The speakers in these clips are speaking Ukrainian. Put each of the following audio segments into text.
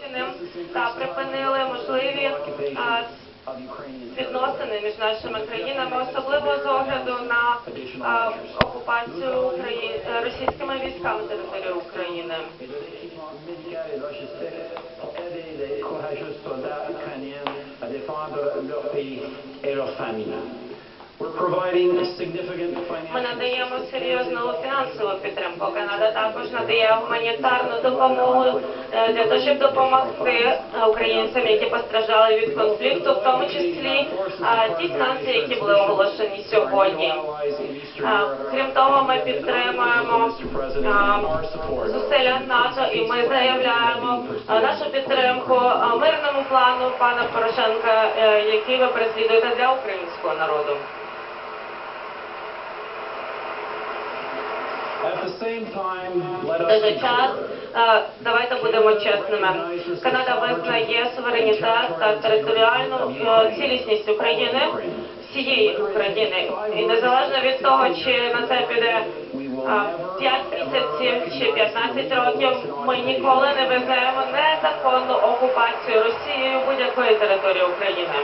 чинним та припинили можливі а, відносини між нашими країнами, особливо з огляду на окупацію Украї... російськими військами території України. courageux soldats ukrainiens à défendre leur pays et leur famille. Ми надаємо серйозну фінансову підтримку. Канада також надає гуманітарну допомогу е, для того, щоб допомогти українцям, які постраждали від конфликту, в тому числі ті санкції, які були оголошені сьогодні. Крім того, ми підтримуємо зусилля НАТО і ми заявляємо нашу підтримку мирному плану пана Порошенка, е, який ви переслідуєте для українського народу. At the same time, let В той же час давайте будемо чесними. Канада визнає суверенітет та територіальну е, цілісність України, всієї України. І незалежно від того, чи на це піде е, 5 місяців чи 15 років, ми ніколи не визнаємо незаконну окупацію Росією будь-якої території України.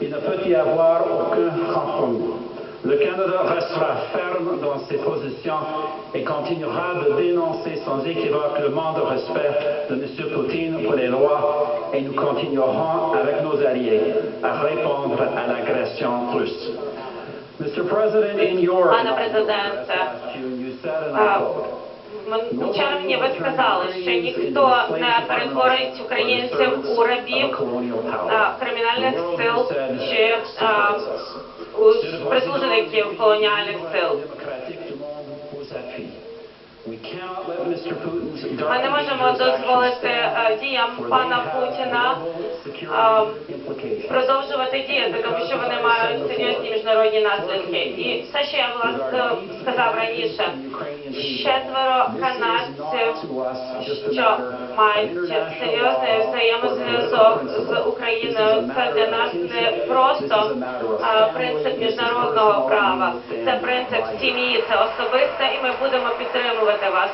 Il ne peut y avoir aucun compromis. Le Canada restera ferme dans ses positions et continuera de dénoncer sans équivoque le manque de respect de M. Poutine pour les lois et nous continuerons avec nos alliés à répondre à l'agression russe. Mr. President, in your У червні ви сказали, що ніхто не перетворить українців у рабів кримінальних сил чи прислужників колоніальних сил. Ми не можемо дозволити е, діям пана Путіна е, продовжувати діяти, тому що вони мають серйозні міжнародні наслідки. І все, що я власне сказав раніше, четверо канадців, що мають серйозний взаємозв'язок з Україною, це для нас не просто е, принцип міжнародного права, це принцип сім'ї, це особисте, і ми будемо підтримувати вас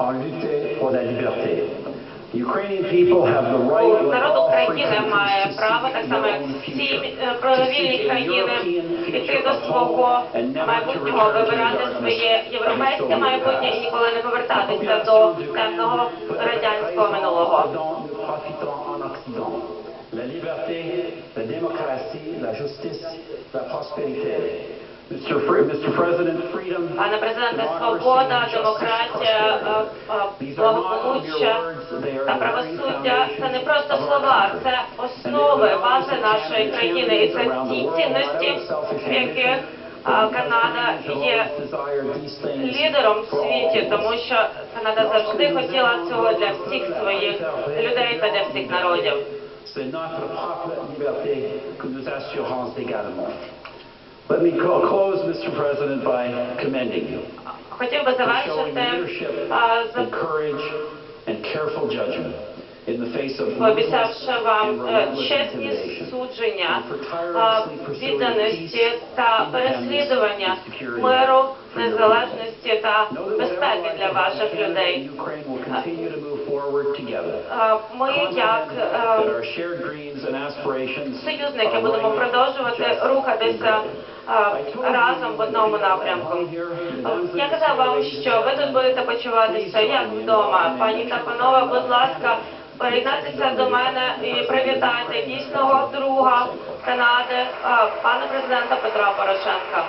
ukrainiens ont lutté pour la liberté. The Ukrainian people have the right Народ України має to право, так само як всі е, правовільні країни, йти до свого майбутнього, вибирати своє європейське майбутнє і ніколи не повертатися до темного радянського минулого. La liberté, la démocratie, la justice, la prospérité. Пане президенте, свобода, демократія, е, е, благополуччя та правосуддя це не просто слова, це основи, бази нашої країни, і це ті цінності, в яких е, Канада є лідером в світі, тому що Канада завжди хотіла цього для всіх своїх людей та для всіх народів. Let me co- close, Mr. President, by commending you Хотів би for showing завершити leadership а, з and courage and careful judgment in the face of пообіцявши ruthless вам and е, relentless чесні intimidation. судження, е, відданості та переслідування миру, незалежності та Know that безпеки whatever для lies ваших ahead, людей. Canada and Ukraine will continue to move forward together. Е, Ми, як Confident that е, our shared dreams and aspirations союзники, are будемо right, продовжувати just, and рухатися. Разом в одному напрямку. Я казав вам, що ви тут будете почуватися як вдома. Пані та панове, будь ласка, приєднайтеся до мене і привітайте дійсного друга Канади, пана президента Петра Порошенка.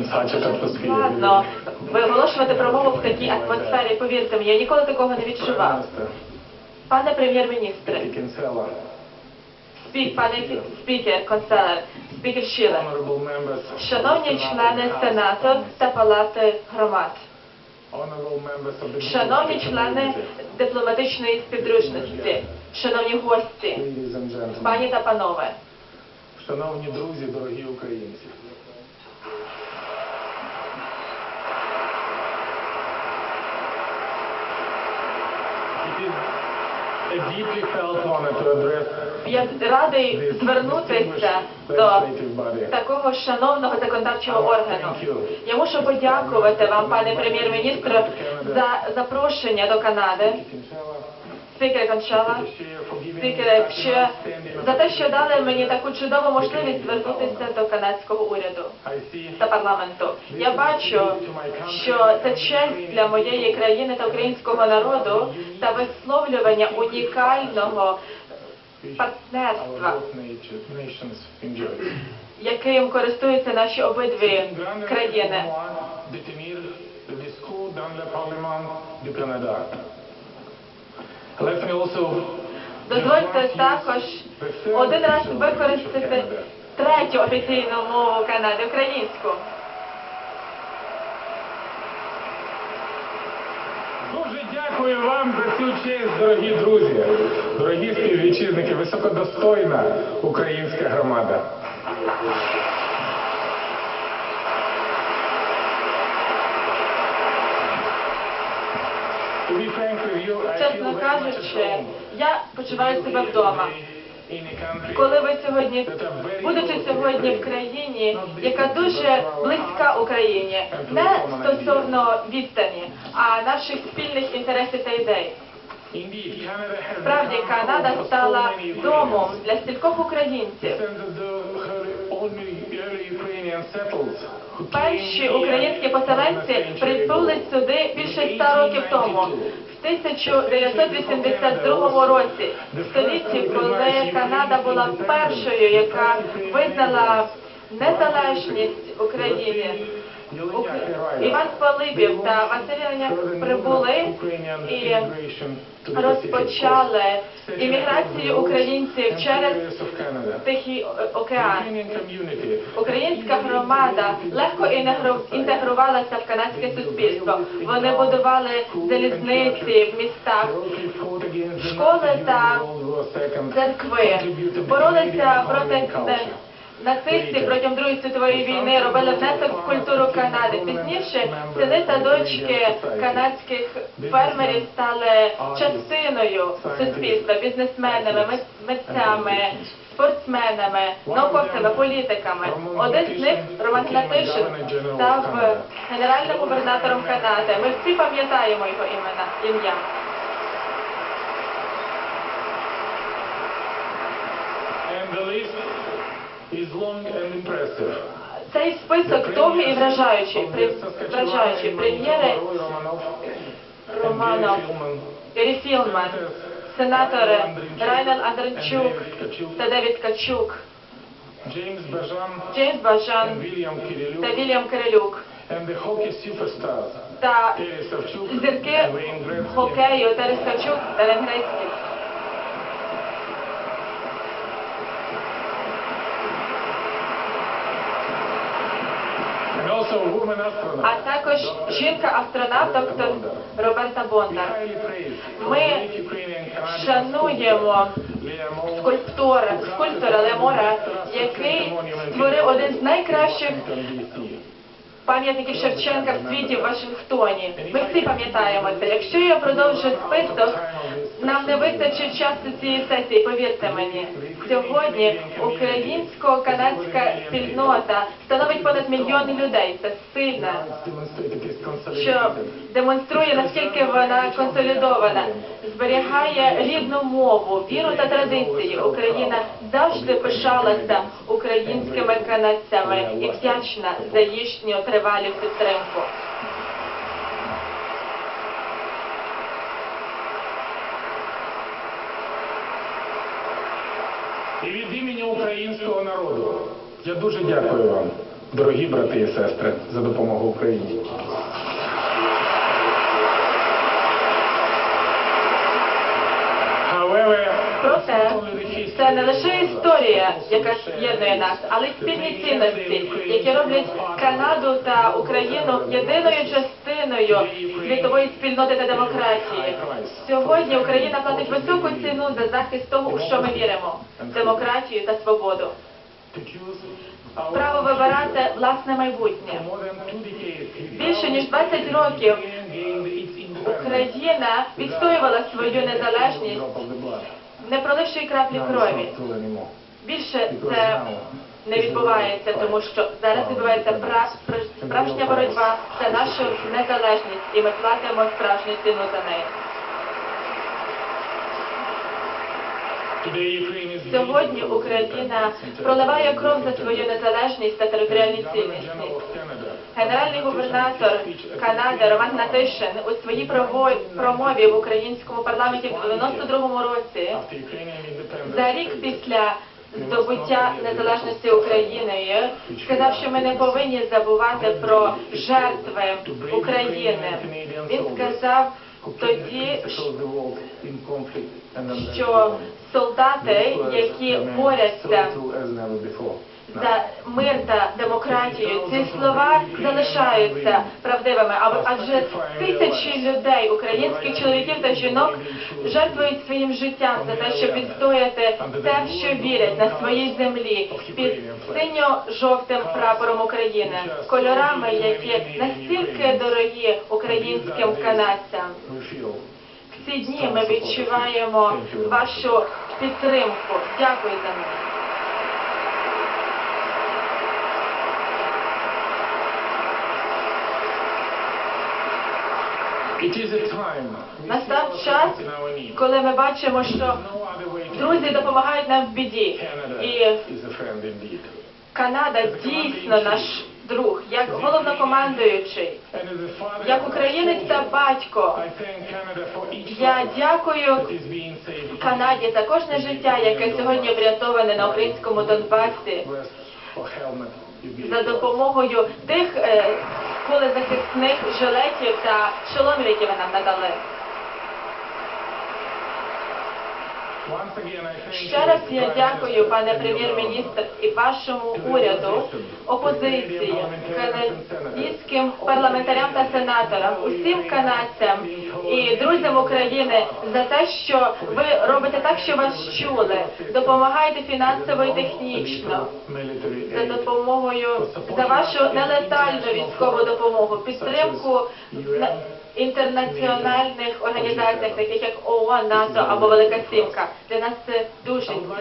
Such an atmosphere. Складно виголошувати промову в такій атмосфері. Повірте мені, я ніколи такого не відчував. Пане прем'єр-міністре, спік, пане спікер, конселер, спікер Шіле, шановні члени Сенату та Палати громад, шановні члени дипломатичної співдружності, шановні гості, пані та панове. шановні друзі, дорогі українці. Я радий звернутися до такого шановного законодавчого органу. Я мушу подякувати вам, пане прем'єр-міністр, за запрошення до Канади, спікер Кончала, спікер що за те, що дали мені таку чудову можливість звернутися до канадського уряду та парламенту. Я бачу, що це честь для моєї країни та українського народу та висловлювання унікального партнерства, яким користуються наші обидві країни. Let me also Дозвольте також один раз використати третю офіційну мову Канади українську. Дуже дякую вам за цю честь, дорогі друзі, дорогі співвітчизники, високодостойна українська громада. To be Чесно кажучи, я почуваю себе вдома. Коли ви сьогодні, будучи сьогодні в країні, яка дуже близька Україні, не стосовно відстані, а наших спільних інтересів та ідей. Справді, Канада стала домом для стількох українців. Перші українські поселенці прибули сюди більше ста років тому. В 1982 році, в столітті, коли Канада була першою, яка визнала незалежність України. Іван Пилипів та Василь прибули і розпочали імміграцію українців через Тихий океан. Українська громада легко інтегрувалася в канадське суспільство. Вони будували залізниці в містах, школи та церкви, боролися проти нацистів протягом Другої світової війни, робили внесок в культуру Канади. Пізніше сини та дочки канадських фермерів стали частиною суспільства, бізнесменами, митцями. Спортсменами, науковцями, політиками. Один з них, Роман Гнатишин, став генеральним губернатором Канади. Ми всі пам'ятаємо його імена, ім'я. The list is long and impressive. Цей список довгий і вражаючий. При- Вражаючий. Прем'єри Романов, Філман, сенатори Райнел Андренчук та Девід Качук, Джеймс Бажан Джеймс Бажан та Вільям Кирилюк. Та зірки хокею Тарас Качук та Лен А також жінка-астронавт доктор Роберта Бондар. Ми Шануємо скульптора, скульптора Лемора, який створив один з найкращих пам'ятників Шевченка в світі в Вашингтоні. Ми всі пам'ятаємо це. Якщо я продовжу список, нам не вистачить часу цієї сесії, повірте мені. Сьогодні українсько-канадська спільнота становить понад мільйон людей. Це сильна, що демонструє наскільки вона консолідована, зберігає рідну мову, віру та традиції. Україна завжди пишалася українськими канадцями і вдячна за їхню тривалу підтримку. І від імені українського народу я дуже дякую вам дорогі брати і сестри, за допомогу Україні. Проте це не лише історія, яка з'єднує нас, але й спільні цінності, які роблять Канаду та Україну єдиною частиною світової спільноти та демократії. Сьогодні Україна платить високу ціну за захист того, у що ми віримо демократію та свободу. Право вибирати власне майбутнє. Більше ніж 20 років. Україна відстоювала свою незалежність, не проливши краплі крові. Більше це не відбувається, тому що зараз відбувається пра- пра- справжня боротьба за нашу незалежність, і ми платимо справжню ціну за неї. Сьогодні Україна проливає кров за свою незалежність та територіальні цінності. Генеральний губернатор Канади Роман Гнатишин у своїй промові в українському парламенті в 92-му році За рік після здобуття незалежності Україною сказав, що ми не повинні забувати про жертви України. Він сказав тоді, що солдати, які борються за мир та демократію, ці слова залишаються правдивими, адже тисячі людей, українських чоловіків та жінок, жертвують своїм життям за те, щоб відстояти те, що вірять на своїй землі під синьо-жовтим прапором України, кольорами, які настільки дорогі українським канадцям. В ці дні ми відчуваємо вашу підтримку. Дякую за неї. It is a time we Настав час, коли ми бачимо, що друзі допомагають нам в біді. І. Канада дійсно наш друг, як головнокомандуючий, як українець та батько. Я дякую. Канаді за кожне життя, яке сьогодні врятоване на українському Донбасі, За допомогою тих е, кулезахисних жилетів та шоломів, які ви нам надали. Ще раз я дякую, пане прем'єр-міністр, і вашому уряду, опозиції, канадським парламентарям та сенаторам, усім канадцям і друзям України за те, що ви робите так, що вас чули, допомагаєте фінансово і технічно. За допомогою за вашу нелетальну військову допомогу, підтримку інтернаціональних організаціях, таких як ООН, НАТО або Велика Сімка. Для нас це дуже цінно.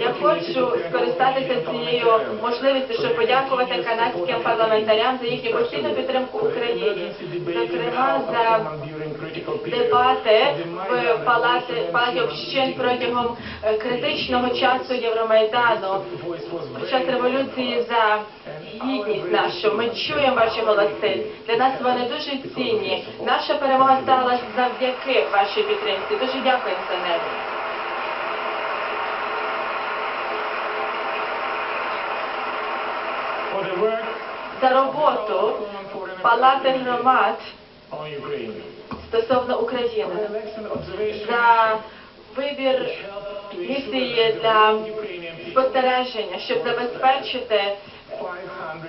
Я хочу скористатися цією можливістю, щоб подякувати канадським парламентарям за їхню постійну підтримку Україні, зокрема за дебати в палаті палаті общин протягом е, критичного часу Євромайдану. Під час революції за гідність нашу ми чуємо ваші голоси. Для нас вони дуже цінні. Наша перемога сталася завдяки вашій підтримці. Дуже дякуємо за неї. За роботу палати громад стосовно України, за вибір місії для спостереження, щоб забезпечити 500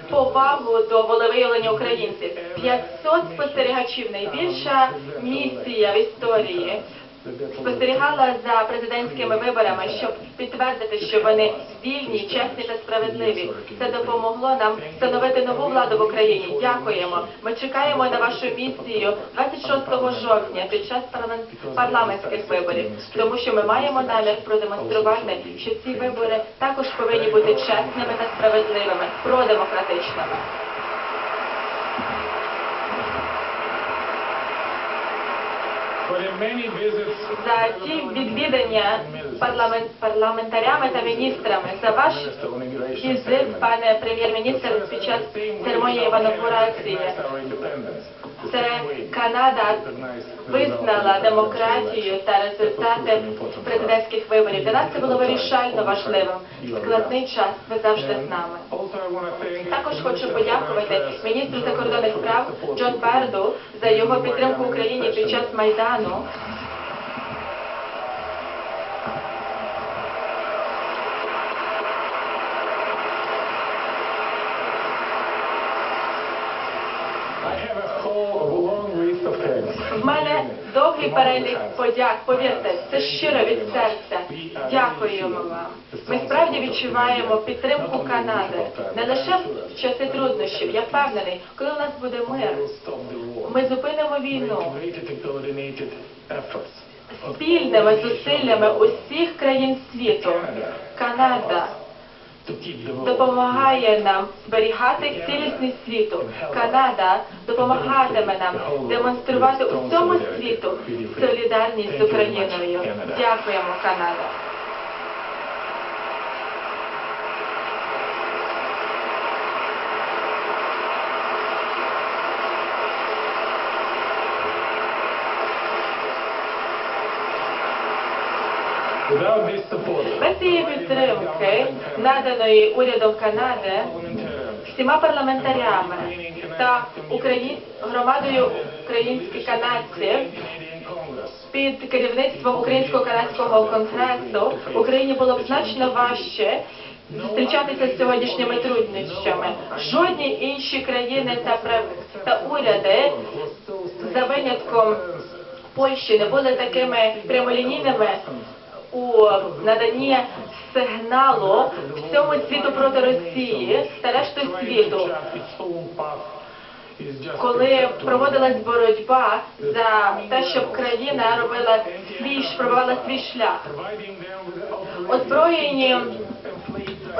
повагу до волевиявлення українців. 500 спостерігачів, найбільша місія в історії, спостерігала за президентськими виборами, щоб підтвердити, що вони вільні, чесні та справедливі. Це допомогло нам встановити нову владу в Україні. Дякуємо. Ми чекаємо на вашу місію 26 жовтня під час парламент- парламентських виборів, тому що ми маємо намір продемонструвати, що ці вибори також повинні бути чесними та справедливими, продемократичними. For the many visits За ті відвідання парламент, парламентарями та міністрами, за ваш візит, пане прем'єр-міністр, під час церемонії Це Канада визнала демократію та результати президентських виборів. Для нас це було вирішально важливо. Складний час ви завжди з нами. Також хочу подякувати міністру закордонних справ Джон Берду за його підтримку Україні під час майдану. I have a whole long list of thanks. В мене довгий перелік подяк. Повірте, це щиро від серця. Дякуємо вам. Ми справді відчуваємо підтримку Канади не лише в часи труднощів. Я впевнений, коли у нас буде мир, ми зупинимо війну спільними зусиллями усіх країн світу. Канада to keep the world допомагає нам зберігати цілісність світу. Канада допомагатиме нам демонструвати усьому світу солідарність з Україною. Дякуємо, Канада. Без цієї підтримки, наданої урядом Канади, всіма парламентарями та Украї... громадою українських канадців під керівництвом Українського канадського конгресу Україні було б значно важче зустрічатися з сьогоднішніми труднощами. Жодні інші країни та та уряди за винятком Польщі не були такими прямолінійними у наданні сигналу всьому світу проти Росії та решту світу коли проводилась боротьба за те, щоб країна робила свій пробивала свій шлях. Озброєні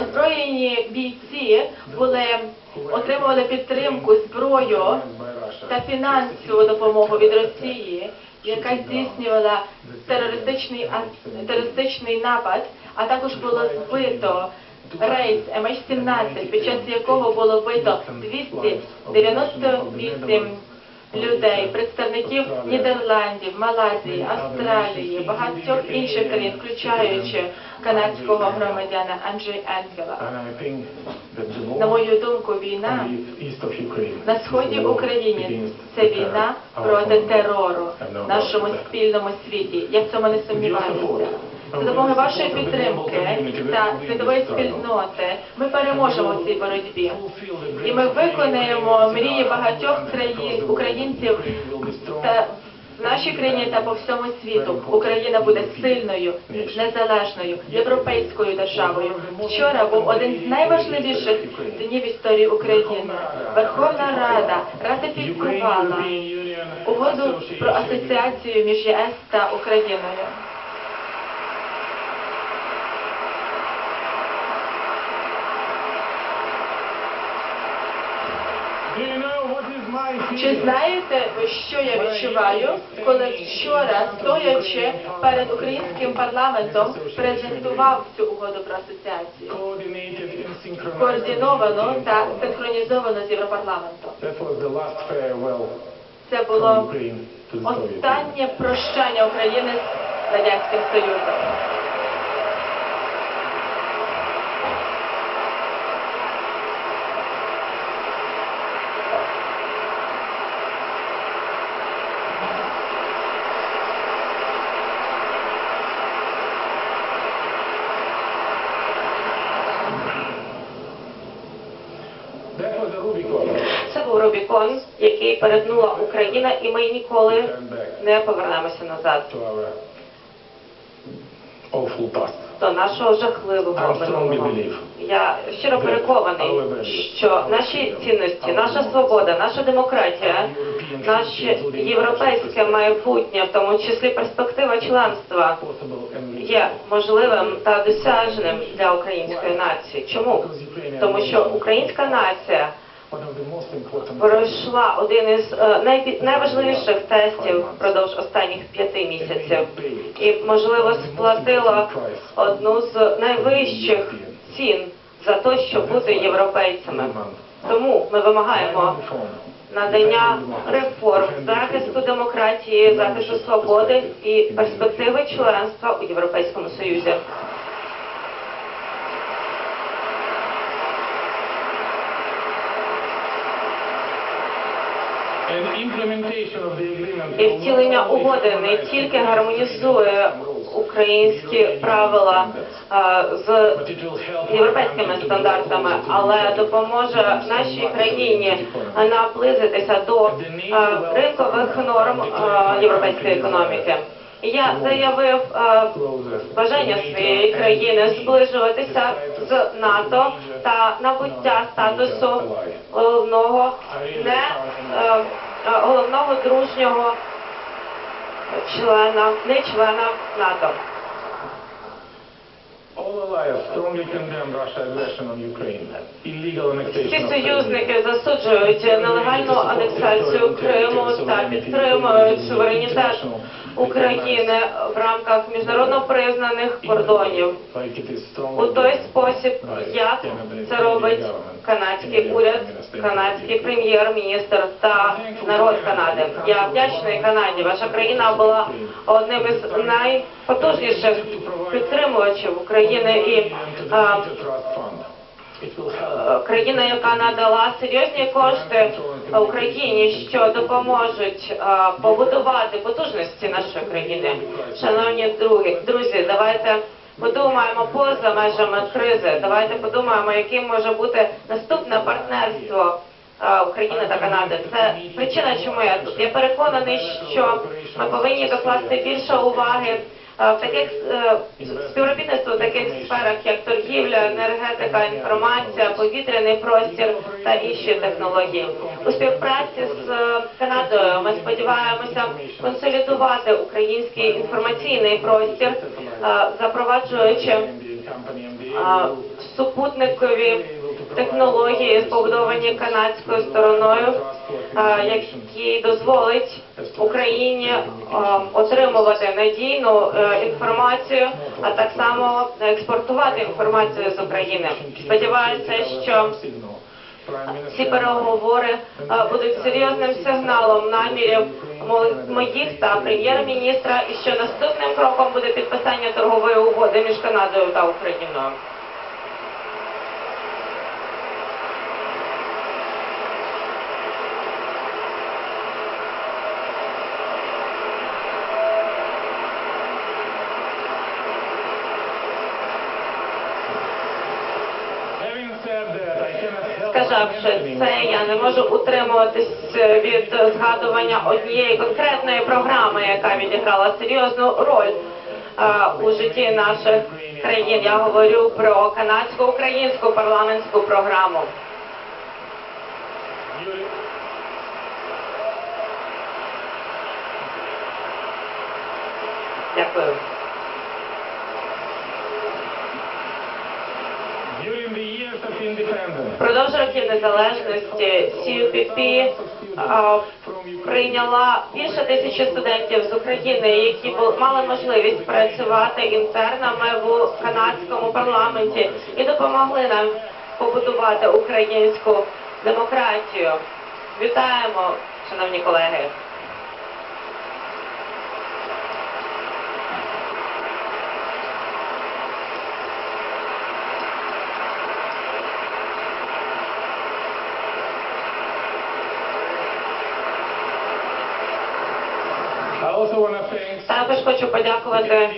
озброєні бійці були отримували підтримку, зброю та фінансову допомогу від Росії, яка здійснювала терористичний терористичний напад, а також було збито рейс MH17, під час якого було вбито 298 людей, представників Нідерландів, Малайзії, Австралії, багатьох інших країн, включаючи канадського громадяна Анджей the На мою думку, війна на сході України це війна проти терору в нашому спільному світі. Я в цьому не сумніваюся. За допомогою вашої підтримки та світової спільноти ми переможемо в цій боротьбі. І ми виконаємо мрії багатьох країн, українців та в нашій країні та по всьому світу. Україна буде сильною, незалежною, європейською державою. Вчора був один з найважливіших днів історії України. Верховна Рада ратифікувала угоду про асоціацію між ЄС та Україною. Do you know what is my Чи знаєте ви, що я відчуваю, коли вчора, стоячи перед українським парламентом, презентував цю угоду про асоціацію? Координовано та синхронізовано з Європарламентом. Це було останнє прощання України з радянським Союзом. That was the Rubicon. Це був Рубікон, який перетнула Україна, і ми ніколи не повернемося назад до нашого жахливого минулого. Я щиро переконаний, що наші цінності, наша свобода, наша демократія, наше європейське майбутнє, в тому числі перспектива членства, є можливим та досяжним для української нації. Чому? Тому що українська нація one of the most important пройшла один із е, найважливіших тестів впродовж останніх п'яти місяців. і, можливо, сплатила одну з найвищих цін за те, щоб бути європейцями. Тому ми вимагаємо надання реформ, захисту демократії, захисту свободи і перспективи членства у Європейському Союзі. And implementation of the agreement І втілення угоди не тільки гармонізує українські правила а, з європейськими стандартами, але допоможе нашій країні наблизитися до а, ринкових норм а, європейської економіки. Я заявив а, бажання своєї країни зближуватися з НАТО та набуття статусу головного не е, е, головного дружнього члена, не члена НАТО. Всі союзники засуджують нелегальну анексацію Криму та підтримують суверенітет України в рамках міжнародно признаних кордонів. У той спосіб, як це робить канадський уряд, канадський прем'єр-міністр та народ Канади. Я вдячний Канаді. Ваша країна була одним із найпотужніших підтримувачів України і а, країна, яка надала серйозні кошти Україні, що допоможуть е, побудувати потужності нашої країни. Шановні друзі, давайте подумаємо поза межами кризи. Давайте подумаємо, яким може бути наступне партнерство. е, України та Канади. Це причина, чому я тут. Я переконаний, що ми повинні докласти більше уваги в таких е, співробітництво в таких сферах, як торгівля, енергетика, інформація, повітряний простір та інші технології. У співпраці з е, Канадою ми сподіваємося консолідувати український інформаційний простір, е, запроваджуючи е, супутникові технології, побудовані канадською стороною, е, які дозволить Україні е, отримувати надійну е, інформацію, а так само експортувати інформацію з України. Сподіваюся, що ці переговори будуть серйозним сигналом намірів моїх та прем'єр-міністра, і що наступним кроком буде підписання торгової угоди між Канадою та Україною. Сказавши це, я не можу утримуватись від згадування однієї конкретної програми, яка відіграла серйозну роль е, у житті наших країн. Я говорю про канадсько-українську парламентську програму. Дякую. During the years of independence, Продовж років незалежності CUPP прийняла більше тисячі студентів з України, які мали можливість працювати інтернами в канадському парламенті і допомогли нам побудувати українську демократію. Вітаємо, шановні колеги. Також хочу подякувати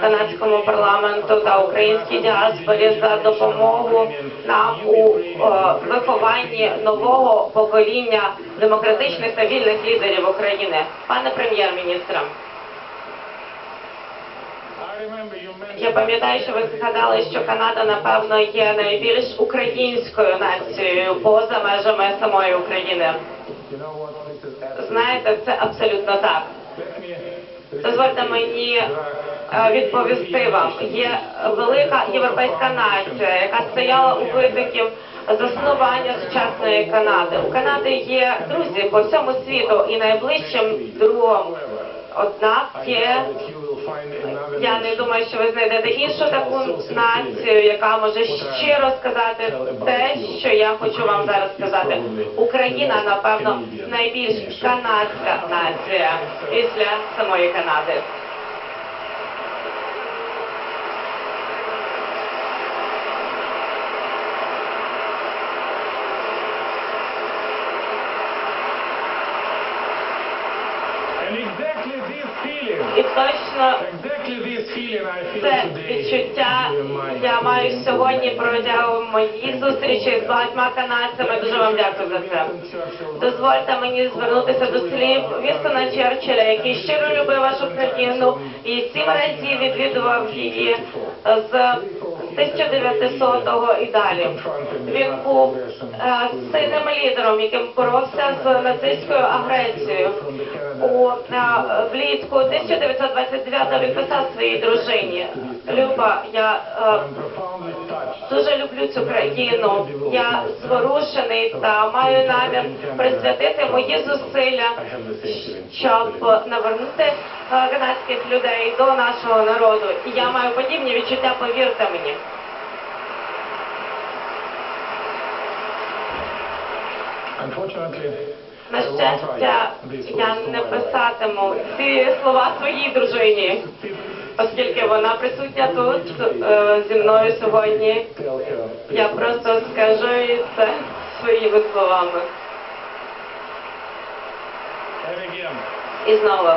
канадському парламенту та українській діаспорі за допомогу нам у е, вихованні нового покоління демократичних та вільних лідерів України. Пане прем'єр-міністре, я пам'ятаю, що ви згадали, що Канада напевно є найбільш українською нацією поза межами самої України. Знаєте, це абсолютно так. Дозвольте мені е, відповісти вам. Є велика європейська нація, яка стояла у видиків заснування сучасної Канади. У Канади є друзі по всьому світу і найближчим другом. Однак є Я не думаю, що ви знайдете іншу таку націю, яка може щиро сказати те, що я хочу вам зараз сказати. Україна, напевно, найбільш канадська нація після самої Канади. Це відчуття я маю сьогодні протягом моїх зустрічей з багатьма канадцями. Дуже вам дякую за це. Дозвольте мені звернутися до слів Вістона Черчилля, який щиро любив вашу країну і сім разів відвідував її з 1900-го і далі. Він був е, сильним лідером, яким боровся з нацистською агресією. У е, влітку 1929 він писав своїй дружині. Люба, я е. Дуже люблю цю країну. Я зворушений та маю намір присвятити мої зусилля, щоб навернути е, канадських людей до нашого народу. І я маю подібні відчуття, повірте мені. На щастя, я не писатиму ці слова своїй дружині, оскільки вона присутня тут е, зі мною сьогодні. Я просто скажу їй це своїми словами. І знову.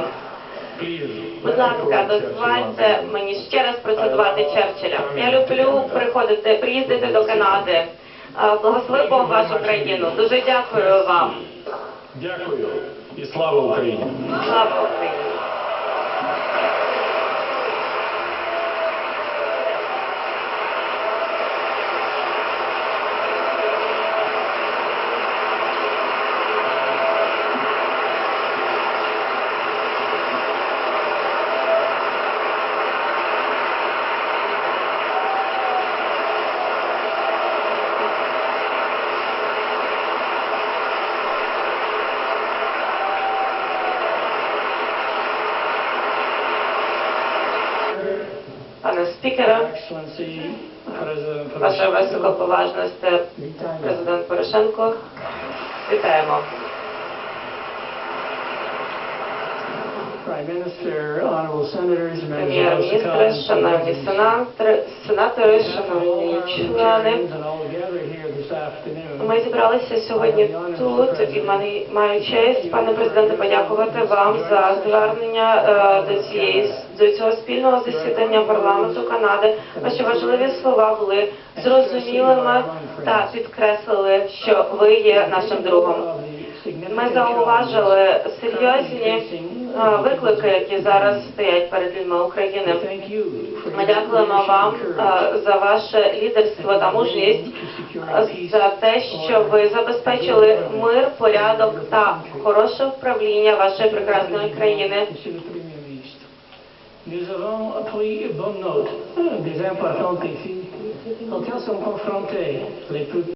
Будь ласка, дозвольте мені ще раз процитувати Черчилля. Я люблю приходити, приїздити до Канади. Благослови Бог вашу країну. Дуже дякую вам. Дякую і слава Україні! Слава Україні! President ваша високоповажність, президент Порошенко. Вітаємо. Прем'єр-міністре, шановні сенатори, шановні члени. Ми зібралися сьогодні тут і маю- маю честь, пане президенте, подякувати вам за звернення е, до цієї до цього спільного засідання парламенту Канади. Ваші важливі слова були зрозумілими та підкреслили, що ви є нашим другом. Ми зауважили серйозні виклики, які зараз стоять перед людьми України. Ми дякуємо вам за ваше лідерство та мужність, за те, що ви забезпечили мир, порядок та хороше вправління вашої прекрасної країни. Nous avons pris bonne note des importants défis auxquels sont confrontés les plus